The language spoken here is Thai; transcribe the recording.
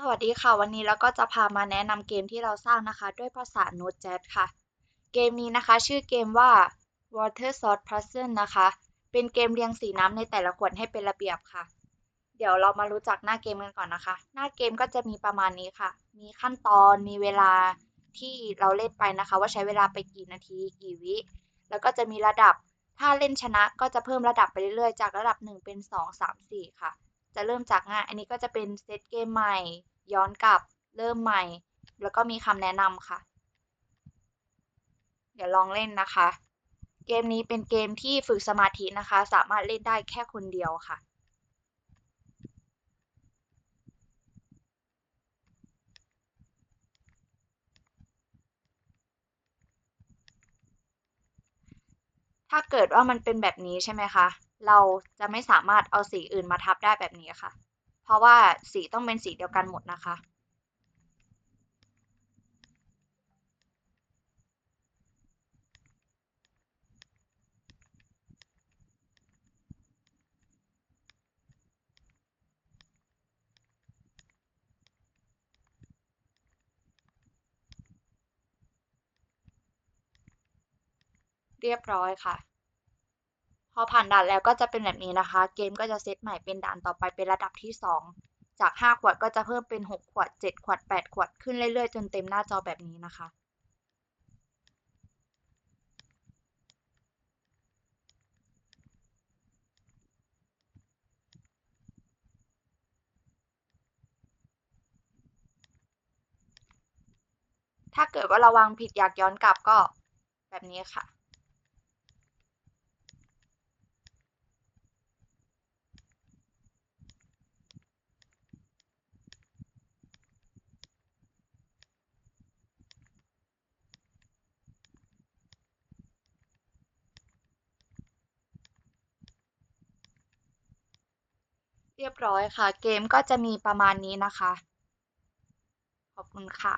สวัสดีค่ะ วันนี้เราก็จะพามาแนะนำเกมที่เราสร้างนะคะ ด้วยภาษา Node.js ค่ะ เกมนี้นะคะ ชื่อเกมว่า Water Source Puzzle นะคะ เป็นเกมเรียงสีน้ำในแต่ละขวดให้เป็นระเบียบค่ะ เดี๋ยวเรามารู้จักหน้าเกมกันก่อนนะคะ หน้าเกมก็จะมีประมาณนี้ค่ะ มีขั้นตอนมีเวลาที่เราเล่นไปนะคะ ว่าใช้เวลาไปกี่นาที กี่วิ แล้วก็จะมีระดับถ้าเล่นชนะก็จะเพิ่มระดับไปเรื่อยๆ จากระดับ 1 เป็น 2 3 4 ค่ะ จะเริ่มจากง่าย อันนี้ก็จะเป็นเซตเกมใหม่ ย้อนกลับ เริ่มใหม่ แล้วก็มีคำแนะนำค่ะ เดี๋ยวลองเล่นนะคะ เกมนี้เป็นเกมที่ฝึกสมาธินะคะ สามารถเล่นได้แค่คนเดียวค่ะถ้าเกิดว่ามันเป็นแบบนี้ใช่ไหมคะ เราจะไม่สามารถเอาสีอื่นมาทับได้แบบนี้ค่ะ เพราะว่าสีต้องเป็นสีเดียวกันหมดนะคะเรียบร้อยค่ะ อผ่านด่านแล้วก็จะเป็นแบบนี้นะคะ เกมก็จะเซตใหม่เป็นด่านต่อไปเป็นระดับที่ 2 จาก 5 ขวดก็จะเพิ่มเป็น 6 ขวด 7 ขวด 8 ขวดขึ้นเรื่อยๆ จนเต็มหน้าจอแบบนี้นะคะ ถ้าเกิดว่าเราวางผิดอยากย้อนกลับก็แบบนี้ค่ะ เรียบร้อยค่ะ เกมก็จะมีประมาณนี้นะคะ ขอบคุณค่ะ